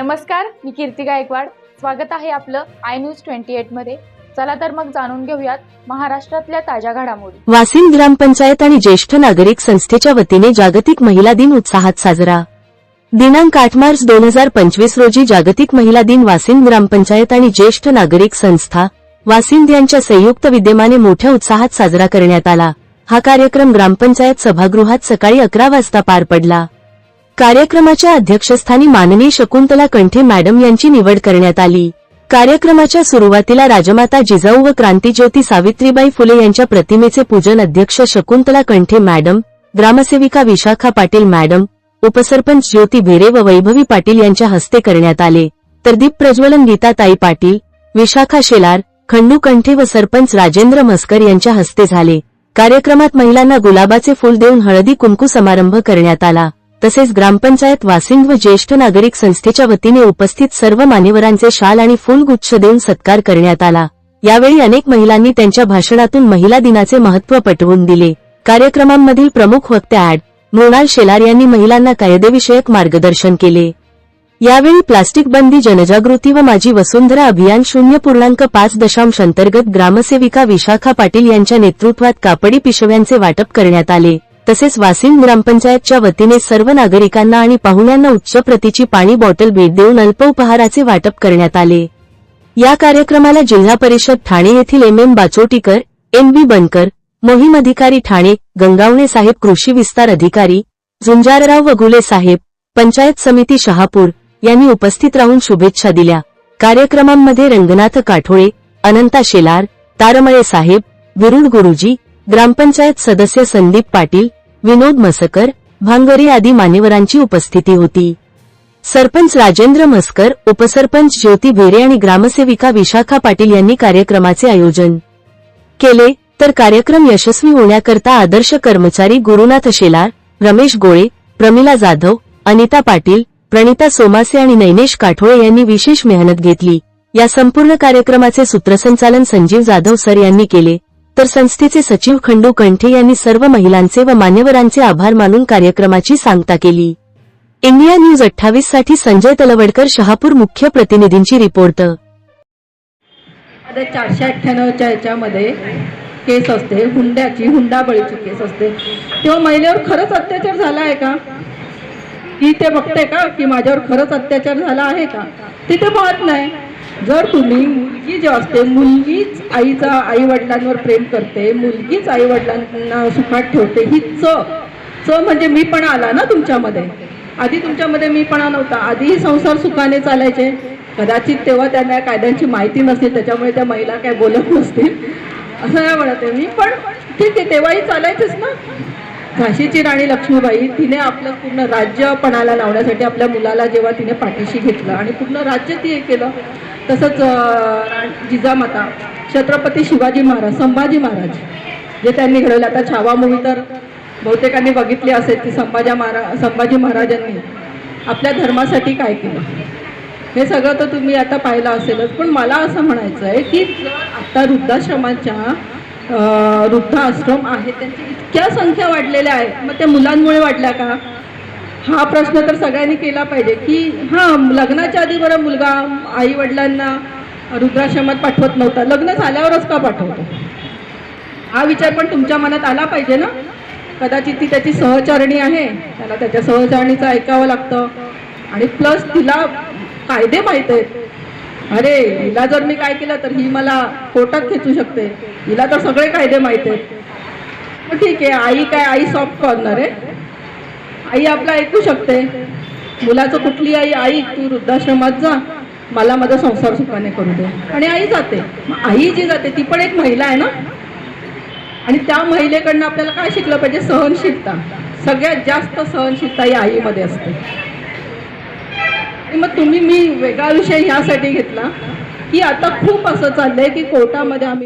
नमस्कार मी कीर्ती गायकवाड. स्वागत आहे आपलं आय न्यूज ट्वेंटी एटमध्ये. चला तर मग जाणून घेऊयात महाराष्ट्रातल्या ताज्या घडामोडी. वासिम ग्रामपंचायत आणि ज्येष्ठ नागरिक संस्थेच्या वतीने जागतिक महिला दिन उत्साहात साजरा. दिनांक आठ मार्च दोन हजार पंचवीस रोजी जागतिक महिला दिन वासिम ग्रामपंचायत आणि ज्येष्ठ नागरिक संस्था वासिंद यांच्या संयुक्त विद्यमाने मोठ्या उत्साहात साजरा करण्यात आला. हा कार्यक्रम ग्रामपंचायत सभागृहात सकाळी अकरा वाजता पार पडला. कार्यक्रमाच्या अध्यक्षस्थानी माननीय शकुंतला कंठे मॅडम यांची निवड करण्यात आली. कार्यक्रमाच्या सुरुवातीला राजमाता जिजाऊ व क्रांतीज्योती सावित्रीबाई फुले यांच्या प्रतिमेचे पूजन अध्यक्ष शकुंतला कंठे मॅडम ग्रामसेविका विशाखा पाटील मॅडम उपसरपंच ज्योती भेरे व वैभवी पाटील यांच्या हस्ते करण्यात आले. तर दीप प्रज्वलन गीताताई पाटील विशाखा शेलार खंडू कंठे व सरपंच राजेंद्र मस्कर यांच्या हस्ते झाले. कार्यक्रमात महिलांना गुलाबाचे फूल देऊन हळदी कुंकू समारंभ करण्यात आला. तसेच ग्रामपंचायत वासिंद व ज्येष्ठ नागरिक संस्थेच्या वतीने उपस्थित सर्व मान्यवरांचे शाल आणि फुलगुच्छ देऊन सत्कार करण्यात आला. यावेळी अनेक महिलांनी त्यांच्या भाषणातून महिला दिनाचे महत्त्व पटवून दिले. कार्यक्रमांमधील प्रमुख वक्त्या ऍड मृणाल शेलार यांनी महिलांना कायदेविषयक मार्गदर्शन केले. यावेळी प्लास्टिक बंदी जनजागृती व माझी वसुंधरा अभियान शून्य पूर्णांक पाच दशांश अंतर्गत ग्रामसेविका विशाखा पाटील यांच्या नेतृत्वात कापडी पिशव्यांचे वाटप करण्यात आले. तसेच वासिम ग्रामपंचायतच्या वतीने सर्व नागरिकांना आणि पाहुण्यांना उच्च प्रतीची पाणी बॉटल भेट देऊन अल्पउपहाराचे वाटप करण्यात आले. या कार्यक्रमाला जिल्हा परिषद ठाणे येथील M M Bachotikar M B Bankar मोहीम अधिकारी ठाणे गंगावणे साहेब कृषी विस्तार अधिकारी झुंजारराव वगुले साहेब पंचायत समिती शहापूर यांनी उपस्थित राहून शुभेच्छा दिल्या. कार्यक्रमांमध्ये रंगनाथ काठोळे अनंता शेलार तारमळे साहेब विरुड गुरुजी ग्रामपंचायत सदस्य संदीप पाटील विनोद मसकर भांगरे आदी मान्यवरांची उपस्थिती होती. सरपंच राजेंद्र मस्कर उपसरपंच ज्योती भेरे आणि ग्रामसेविका विशाखा पाटील यांनी कार्यक्रमाचे आयोजन केले. तर कार्यक्रम यशस्वी होण्याकरता आदर्श कर्मचारी गुरुनाथ शेलार रमेश गोळे प्रमिला जाधव अनिता पाटील प्रणिता सोमासे आणि नैनेश काठोळे यांनी विशेष मेहनत घेतली. या संपूर्ण कार्यक्रमाचे सूत्रसंचालन संजीव जाधव सर यांनी केले. तर संस्थेचे सचिव खंडू कंठे यांनी सर्व महिलांचे व मान्यवरांचे आभार मानून कार्यक्रमाची सांगता केली. इंडिया न्यूज अठ्ठावीससाठी संजय तलवडकर शहापूर मुख्य प्रतिनिधींची रिपोर्ट. मध्ये चारशे अठ्ठ्याण्णवच्या याच्यामध्ये केस असते हुंड्याची हुंडाबळीची केस असते. तेव्हा महिलेवर खरंच अत्याचार झाला आहे का? ती ते बघते का की माझ्यावर खरंच अत्याचार झाला आहे का? ती ते पाहत नाही. जर तुम्ही मुलगी जी असते मुलगीच आईचा आई वडिलांवर प्रेम करते मुलगीच आई वडिलांना सुखात ठेवते ही च. च म्हणजे मी पण आला ना तुमच्यामध्ये. आधी तुमच्यामध्ये मी पणा नव्हता. आधीही संसार सुखाने चालायचे. कदाचित तेव्हा त्यांना कायद्यांची माहिती नसते त्याच्यामुळे त्या महिला काय बोलत नसतील. असं नाही म्हणते मी पण ठीक आहे तेव्हाही चालायचेच ना. झाशीची राणी लक्ष्मीबाई तिने आपलं पूर्ण राज्य पणाला लावण्यासाठी आपल्या मुलाला जेव्हा तिने पाठीशी घेतलं आणि पूर्ण राज्य ती हे केलं तसंच जिजामाता छत्रपती शिवाजी महाराज संभाजी महाराज जे त्यांनी घडवले. आता छावा मूवी तर बहुतेकांनी बघितली असेल की संभाजी महाराज संभाजी महाराजांनी आपल्या धर्मासाठी काय केलं. हे सगळं तर तुम्ही आता पाहिलं असेलच. पण मला असं म्हणायचं आहे की आता वृद्धाश्रमाच्या वृद्धाश्रम आहेत त्यांची इतक्या संख्या वाढलेल्या आहेत. मग त्या मुलांमुळे वाढल्या का? हा प्रश्न तर सगळ्यांनी केला पाहिजे की हां लग्नाच्या आधी बरं मुलगा आई वडिलांना वृद्धाश्रमात पाठवत नव्हता. लग्न झाल्यावरच का पाठवतो? हा विचार पण तुमच्या मनात आला पाहिजे ना? कदाचित ती त्याची सहचारणी आहे. त्याला त्याच्या सहचारणीचं ऐकावं लागतं. आणि प्लस तिला कायदे माहीत आहेत. अरे हिला जर मी काय केलं तर ही मला कोर्टात खेचू शकते. हिला तर सगळे कायदे माहीत आहेत. ठीक आहे आई काय आई सॉफ्ट कॉर्नर आहे? आई आपला ऐकू शकते. मुलाचं कुठली आई? आई तू वृद्धाश्रमात जा. मला माझा संसार सुखाने करू दे. आणि आई जाते. आई जी जाते ती पण एक महिला आहे ना? आणि त्या महिलेकडनं आपल्याला काय शिकलं पाहिजे? सहनशीलता. सगळ्यात जास्त सहनशीलता ही आईमध्ये असते. मग तुम्ही मी वेगळा विषय ह्यासाठी घेतला की आता खूप असं चाललंय की कोर्टामध्ये आम्ही